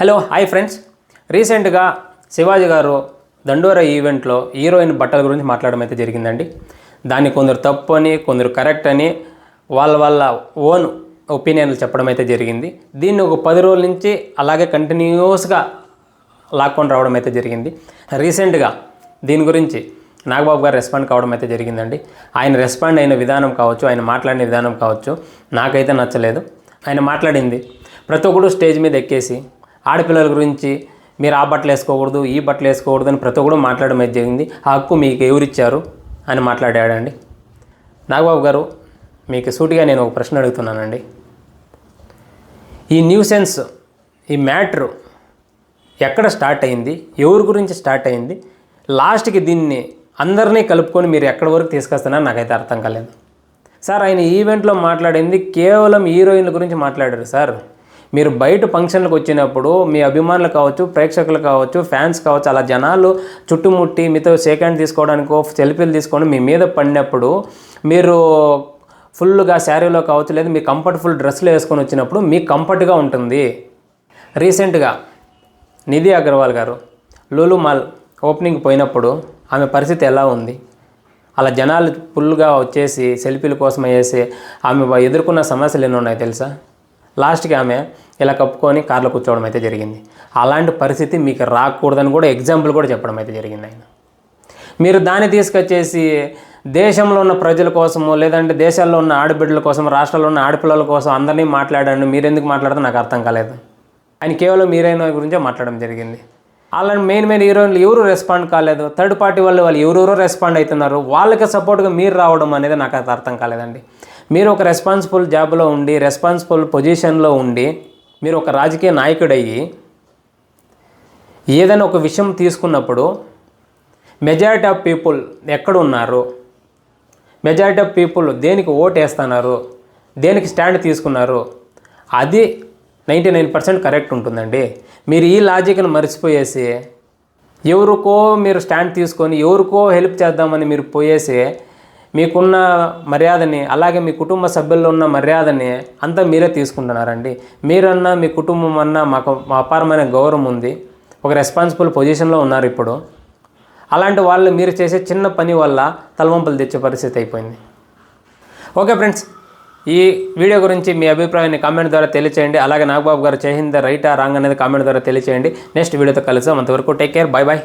Hello hi friends. రీసెంట్గా శివాజీ గారు దండోరా ఈవెంట్లో హీరోయిన్ బట్టల గురించి మాట్లాడడం అయితే జరిగిందండి. దాన్ని కొందరు తప్పు అని కొందరు కరెక్ట్ అని వాళ్ళ వాళ్ళ ఓన్ ఒపీనియన్లు చెప్పడం అయితే జరిగింది. దీన్ని ఒక పది రోజుల నుంచి అలాగే కంటిన్యూస్గా లాక్కొని రావడం అయితే జరిగింది. రీసెంట్గా దీని గురించి నాగబాబు గారు రెస్పాండ్ కావడం అయితే జరిగిందండి. ఆయన రెస్పాండ్ అయిన విధానం కావచ్చు ఆయన మాట్లాడిన విధానం కావచ్చు నాకైతే నచ్చలేదు. ఆయన మాట్లాడింది ప్రతి ఒక్కడు స్టేజ్ మీద ఎక్కేసి ఆడపిల్లల గురించి మీరు ఆ బట్టలు వేసుకోకూడదు ఈ బట్టలు వేసుకోకూడదు అని ప్రతి ఒక్కడు మాట్లాడడం అయితే జరిగింది. ఆ హక్కు మీకు ఎవరిచ్చారు అని మాట్లాడాడండి. నాగబాబు గారు మీకు సూటిగా నేను ఒక ప్రశ్న అడుగుతున్నానండి. ఈ న్యూసెన్స్ ఈ మ్యాటర్ ఎక్కడ స్టార్ట్ అయింది? ఎవరి గురించి స్టార్ట్ అయింది? లాస్ట్కి దీన్ని అందరినీ కలుపుకొని మీరు ఎక్కడి వరకు తీసుకొస్తున్నారో నాకైతే అర్థం కాలేదు. సార్ ఆయన ఈవెంట్లో మాట్లాడింది కేవలం హీరోయిన్ల గురించి మాట్లాడారు సార్. మీరు బయట ఫంక్షన్లకు వచ్చినప్పుడు మీ అభిమానులు కావచ్చు ప్రేక్షకులు కావచ్చు ఫ్యాన్స్ కావచ్చు అలా జనాలు చుట్టుముట్టి మీతో షేక్ హ్యాండ్ తీసుకోవడానికో సెల్ఫీలు తీసుకోవడం మీ మీద పడినప్పుడు మీరు ఫుల్గా శారీలో కావచ్చు లేదా మీ కంఫర్టబుల్ డ్రెస్సులు వేసుకొని వచ్చినప్పుడు మీకు కంఫర్ట్గా ఉంటుంది. రీసెంట్గా నిధి అగర్వాల్ గారు లూలు మాల్ ఓపెనింగ్ పోయినప్పుడు ఆమె పరిస్థితి ఎలా ఉంది? అలా జనాలు ఫుల్గా వచ్చేసి సెల్ఫీల కోసం వేసి ఆమె ఎదుర్కొన్న సమస్యలు ఎన్ని ఉన్నాయి తెలుసా? లాస్ట్కి ఆమె ఇలా కప్పుకొని కార్లో కూర్చోవడం అయితే జరిగింది. అలాంటి పరిస్థితి మీకు రాకూడదని కూడా ఎగ్జాంపుల్ కూడా చెప్పడం అయితే జరిగింది ఆయన. మీరు దాన్ని తీసుకొచ్చేసి దేశంలో ఉన్న ప్రజల కోసము లేదంటే దేశాల్లో ఉన్న ఆడబిడ్డల కోసం రాష్ట్రాల్లో ఉన్న ఆడపిల్లల కోసం అందరినీ మాట్లాడండి మీరెందుకు మాట్లాడితే నాకు అర్థం కాలేదు. ఆయన కేవలం హీరోయిన్ గురించే మాట్లాడడం జరిగింది. అలాంటి మెయిన్ మెయిన్ హీరోయిన్లు ఎవరు రెస్పాండ్ కాలేదు. థర్డ్ పార్టీ వాళ్ళు వాళ్ళు ఎవరెవరో రెస్పాండ్ అవుతున్నారు. వాళ్ళకి సపోర్ట్గా మీరు రావడం అనేది నాకు అది అర్థం కాలేదండి. మీరు ఒక రెస్పాన్సిబుల్ జాబ్లో ఉండి రెస్పాన్సిబుల్ పొజిషన్లో ఉండి మీరు ఒక రాజకీయ నాయకుడయ్యి ఏదైనా ఒక విషయం తీసుకున్నప్పుడు మెజారిటీ ఆఫ్ పీపుల్ ఎక్కడ ఉన్నారు మెజారిటీ ఆఫ్ పీపుల్ దేనికి ఓట్ వేస్తున్నారు దేనికి స్టాండ్ తీసుకున్నారు? అది నైంటీ నైన్ పర్సెంట్ కరెక్ట్ ఉంటుందండి. మీరు ఈ లాజిక్ని మర్చిపోయేసి ఎవరికో మీరు స్టాండ్ తీసుకొని ఎవరికో హెల్ప్ చేద్దామని మీరు పోయేసి మీకున్న మర్యాదని అలాగే మీ కుటుంబ సభ్యుల్లో ఉన్న మర్యాదని అంతా మీరే తీసుకుంటున్నారండి. మీరన్నా మీ కుటుంబం అన్నా మాకు మా అపారమైన గౌరవం ఉంది. ఒక రెస్పాన్సిబుల్ పొజిషన్లో ఉన్నారు ఇప్పుడు. అలాంటి వాళ్ళు మీరు చేసే చిన్న పని వల్ల తలవంపులు తెచ్చే పరిస్థితి అయిపోయింది. ఓకే ఫ్రెండ్స్ ఈ వీడియో గురించి మీ అభిప్రాయాన్ని కామెంట్ ద్వారా తెలియచేయండి. అలాగే నాగబాబు గారు చేసింది రైటా రాంగ్ అనేది కామెంట్ ద్వారా తెలియచేయండి. నెక్స్ట్ వీడియోతో కలుద్దాం. అంతవరకు టేక్ కేర్ బాయ్ బాయ్